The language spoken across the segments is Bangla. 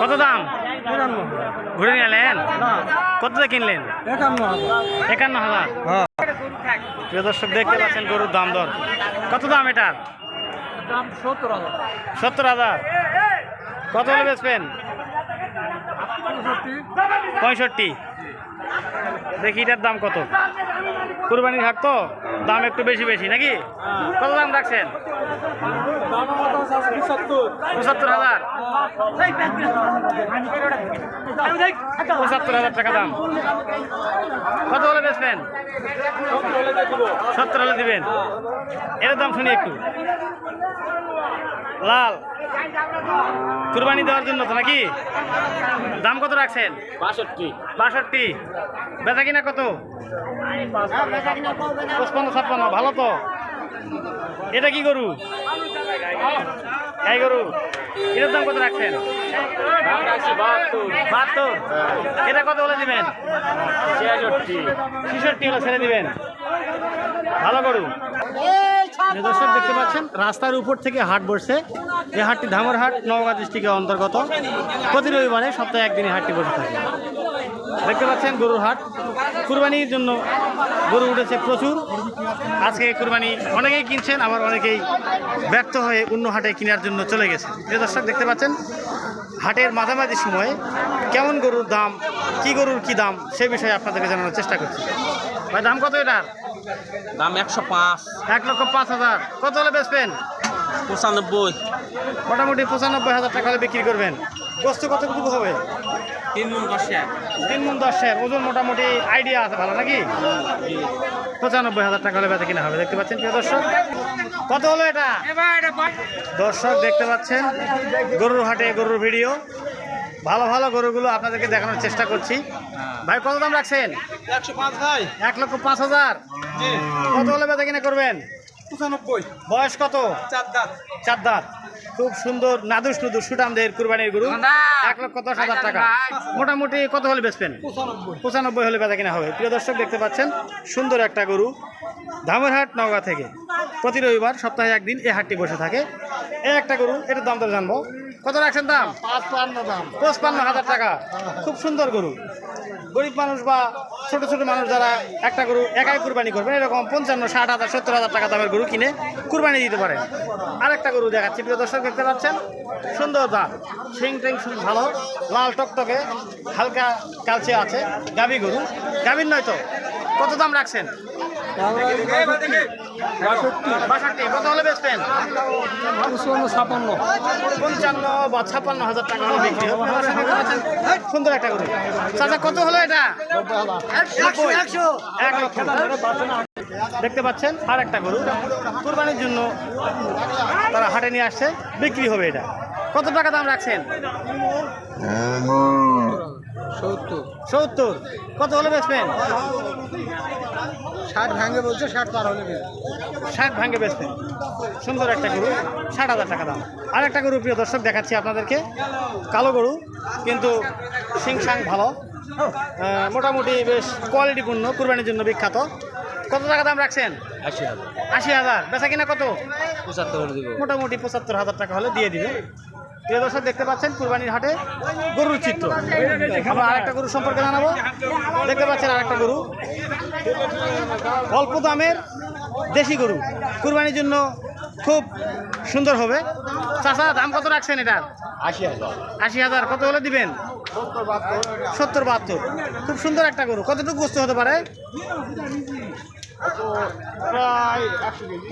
কত দাম? ঘুরে নিয়ে এলেন কত কিনলেন? একান্ন হাজার। প্রিয় দর্শক দেখতে পাচ্ছেন গরুর দাম দর। কত দাম এটার? সত্তর হাজার। কত হলে বেচবেন? পঁয়ষট্টি। দেখি এটার দাম কত। কুরবানির হাট তো? দাম একটু বেশি বেশি নাকি? কত দাম রাখছেন? পঁচাত্তর হাজার। পঁচাত্তর হাজার টাকা দাম। কত হলে বেচবেন? সত্তর হলে দিবেন। এর দাম শুনি একটু। লাল। কুরবানি দেওয়ার জন্য তো নাকি? দাম কত রাখছেন? বাষট্টি। বাষট্টি। বেচা কিনা কত? পঁচপান্ন, ছাপ্পান্ন, ভালো তো? এটা কি গরু? এই গরু, এটার দাম কত রাখছেন? বাহাত্তর। এটা কত বলে দিবেন? ছেষট্টি হলে ছেড়ে দিবেন। ভালো গরু। দর্শক দেখতে পাচ্ছেন, রাস্তার উপর থেকে হাট বসছে। এই হাটটি ধামরহাট নওগাঁ ডিস্ট্রিক্টের অন্তর্গত। প্রতি রবিবারে সপ্তাহে একদিনই হাটটি বসে থাকে। দেখতে পাচ্ছেন গরুর হাট। কুরবানির জন্য গরু উঠেছে প্রচুর। আজকে কুরবানি অনেকেই কিনছেন আবার অনেকেই ব্যর্থ হয়ে অন্য হাটে কেনার জন্য চলে গেছে। প্রিয় দর্শক দেখতে পাচ্ছেন হাটের মাঝামাঝি সময়ে কেমন গরুর দাম কি গরুর কি দাম সে বিষয়ে আপনাদেরকে জানানোর চেষ্টা করছি। ভাই দাম কত এটার? দাম একশো পাঁচ। এক লক্ষ পাঁচ হাজার। কত হলে বেচবেন? পঁচানব্বই। মোটামুটি পঁচানব্বই হাজার টাকা হলে বিক্রি করবেন। গোস্ত কতটুকু হবে? তিন মন দশে তিন মন দশের ওজন মোটামুটি আইডিয়া আছে ভালো নাকি? পঁচানব্বই হাজার টাকা হলে বেচা কিনা হবে দেখতে পাচ্ছেন প্রিয় দর্শক। কত হলো এটা? দর্শক দেখতে পাচ্ছেন গরুর হাটে গরুর ভিডিও। ভালো ভালো গরুগুলো আপনাদেরকে দেখানোর চেষ্টা করছি। ভাই কত দাম রাখছেন? পাঁচ এক লক্ষ পাঁচ হাজার। কত হলে বেচা কিনা করবেন? পঁচানব্বই। বয়স কত? চার দাঁত। চার দাঁত। খুব সুন্দর নাদুস নুদুস সুটামদের কুরবানির গরু। এক লক্ষ দশ হাজার টাকা। মোটামুটি কত হলে বেচবেন? পঁচানব্বই। হলে বেচা কিনা হবে। প্রিয় দর্শক দেখতে পাচ্ছেন সুন্দর একটা গরু। ধামরহাট নওগাঁ থেকে। প্রতি রবিবার সপ্তাহে একদিন এ হাটটি বসে থাকে। এ একটা গরু এটার দাম তো জানব? কত রাখছেন দাম? পাঁচপান্ন হাজার টাকা। খুব সুন্দর গরু। গরিব মানুষ বা ছোট ছোট মানুষ যারা একটা গরু একাই কুরবানি করবেন এরকম পঞ্চান্ন ষাট হাজার সত্তর হাজার টাকা দামের গরু কিনে কুরবানি দিতে পারেন আরেকটা গরু দেখাচ্ছি প্রিয় দর্শক দেখতে পাচ্ছেন? সুন্দর দাম সিং টিং ভালো। লাল টকটকে হালকা কালচে আছে। গাভী গরু। গাভীর নয় তো? কত দাম রাখছেন? বাষট্টি। কত হলে বেচবেন? পঁচপান্ন ছাপান্ন পঞ্চান্ন বা হাজার টাকা হলে বিক্রি সুন্দর একটা চাচা কত হলো এটা? দেখতে পাচ্ছেন আর একটা গরু। কোরবানির জন্য তারা হাটে নিয়ে আসছে বিক্রি হবে এটা। কত টাকা দাম রাখছেন? সত্তর। সত্তর। কত হলে বেচবেন? ষাট ভাঙে বলছে ষাট পার হলে। ষাট ভাঙে বেচবেন সুন্দর একটা গরু ষাট হাজার টাকা দাম। আর একটা গরু প্রিয় দর্শক দেখাচ্ছি আপনাদেরকে। কালো গরু কিন্তু সিং সাং ভালো। মোটামুটি বেশ কোয়ালিটিপূর্ণ কুরবানির জন্য বিখ্যাত। কত টাকা দাম রাখছেন? আশি হাজার। আশি হাজার। বেচা কিনা কত? পঁচাত্তর মোটামুটি পঁচাত্তর হাজার টাকা হলে দিয়ে দিবে। প্রিয় দর্শক দেখতে পাচ্ছেন কুরবানির হাটে গরুর চিত্র। আমরা আরেকটা গরু সম্পর্কে জানাব। দেখতে পাচ্ছেন আরেকটা গরু। অল্প দামের দেশি গরু। কুরবানির জন্য খুব সুন্দর হবে। চাষা দাম কত রাখছেন এটার? আশি হাজার। আশি হাজার। কত হলে দিবেন? সত্তর বাহাত্তর। খুব সুন্দর একটা গরু। কতটুকু গোস্ত হতে পারে? প্রায় একশো কেজি।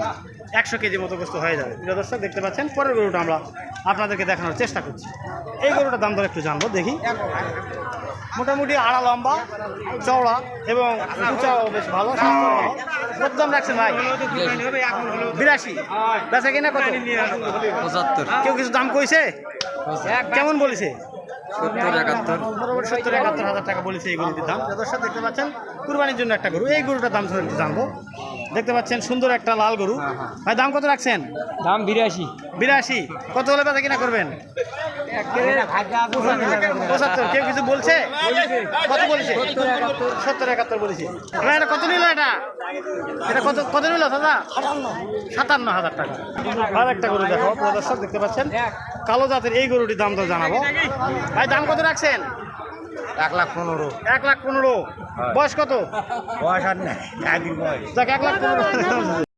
একশো কেজি মতো গোস্ত হয়ে যাবে। প্রিয় দর্শক দেখতে পাচ্ছেন পরের গরুটা আমরা আপনাদেরকে দেখানোর চেষ্টা করছি। এই গরুটার দাম দর একটু জানব দেখি। মোটামুটি আড়া লম্বা চওড়া এবং উঁচাও বেশ ভালো কত দাম রাখছেন ভাই? বিরাশি। বেচা কিনা কত? পঁচাত্তর। কেউ কিছু দাম কইছে? কেমন বলেছে? সত্তর, একাত্তর। সত্তর, একাত্তর হাজার টাকা বলেছে এই গরুটির দাম। দর্শক, দেখতে পাচ্ছেন, কুরবানির জন্য একটা গরু। এই গরুটার দাম জানব। দেখতে পাচ্ছেন সুন্দর একটা লাল গরু। ভাই দাম কত রাখছেন? দাম বিরাশি। বিরাশি? কত হলে বেচা কিনা করবেন? পঁচাত্তর। কেউ কিছু বলছে? কত বলছে? সত্তর একাত্তর বলেছি। ভাই এটা কত নিল এটা? এটা কত কত নিল দাদা? সাতান্ন হাজার টাকা। আর একটা গরু দেখো দর্শক দেখতে পাচ্ছেন? কালো জাতের এই গরুটির দাম তো জানাব। ভাই দাম কত রাখছেন? এক লাখ পনেরো। এক লাখ পনেরো। বয়স কত? বয়স আর নেই একদিন বয়স। দেখ এক লাখ পনেরো।